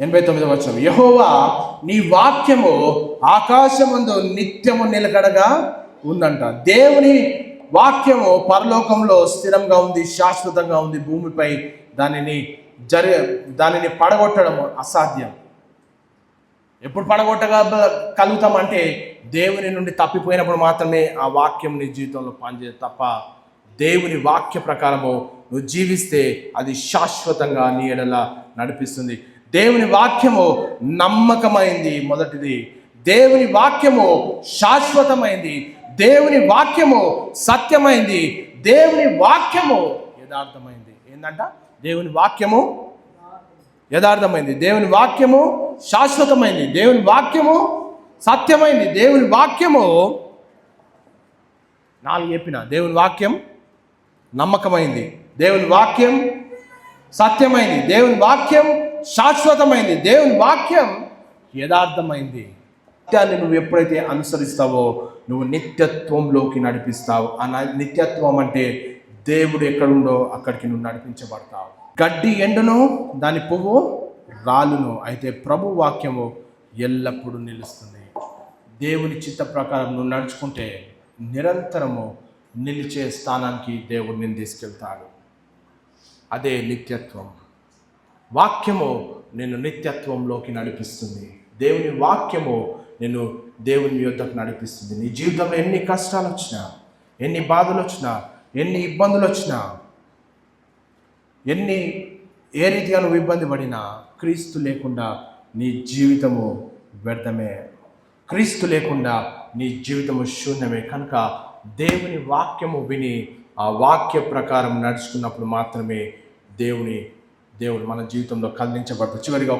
ఎనభై తొమ్మిదవ వచనం. యహోవా నీ వాక్యము ఆకాశమందు నిత్యము నిలకడగా ఉందంట. దేవుని వాక్యము పరలోకంలో స్థిరంగా ఉంది శాశ్వతంగా ఉంది భూమిపై దానిని జరి దానిని పడగొట్టడం అసాధ్యం. ఎప్పుడు పడగొట్టగా కలుగుతామంటే దేవుని నుండి తప్పిపోయినప్పుడు మాత్రమే ఆ వాక్యం నీ జీవితంలో పనిచేయ తప్ప దేవుని వాక్య ప్రకారము నువ్వు జీవిస్తే అది శాశ్వతంగా నీ ఎడల నడిపిస్తుంది. దేవుని వాక్యము నమ్మకమైంది మొదటిది. దేవుని వాక్యము శాశ్వతమైంది. దేవుని వాక్యము సత్యమైంది. దేవుని వాక్యము యథార్థమైంది. ఏంటంట దేవుని వాక్యము యథార్థమైంది. దేవుని వాక్యము శాశ్వతమైంది. దేవుని వాక్యము సత్యమైంది. దేవుని వాక్యము నాలుగు చెప్పిన. దేవుని వాక్యం నమ్మకమైంది. దేవుని వాక్యం సత్యమైంది. దేవుని వాక్యం శాశ్వతమైంది. దేవుని వాక్యం యథార్థమైంది. సత్యాన్ని నువ్వు ఎప్పుడైతే అనుసరిస్తావో నువ్వు నిత్యత్వంలోకి నడిపిస్తావు. ఆ నిత్యత్వం అంటే దేవుడు ఎక్కడుండో అక్కడికి నువ్వు నడిపించబడతావు. గడ్డి ఎండును దాని పువ్వు రాలును అయితే ప్రభు వాక్యము ఎల్లప్పుడూ నిలుస్తుంది. దేవుని చిత్త ప్రకారం నువ్వు నడుచుకుంటే నిరంతరము నిలిచే స్థానానికి దేవుడు నిన్ను తీసుకెళ్తాడు. అదే నిత్యత్వం. వాక్యము నిన్ను నిత్యత్వంలోకి నడిపిస్తుంది. దేవుని వాక్యము నిన్ను దేవుని యుద్ధకు నడిపిస్తుంది. నీ జీవితంలో ఎన్ని కష్టాలు వచ్చినా ఎన్ని బాధలు వచ్చినా ఎన్ని ఇబ్బందులు వచ్చినా ఎన్ని ఏ రీతిగా నువ్వు ఇబ్బంది పడినా క్రీస్తు లేకుండా నీ జీవితము వ్యర్థమే. క్రీస్తు లేకుండా నీ జీవితము శూన్యమే. కనుక దేవుని వాక్యము విని ఆ వాక్య ప్రకారం నడుచుకున్నప్పుడు మాత్రమే దేవుని దేవుడు మన జీవితంలో కదిలించబడతాడు చివరిగా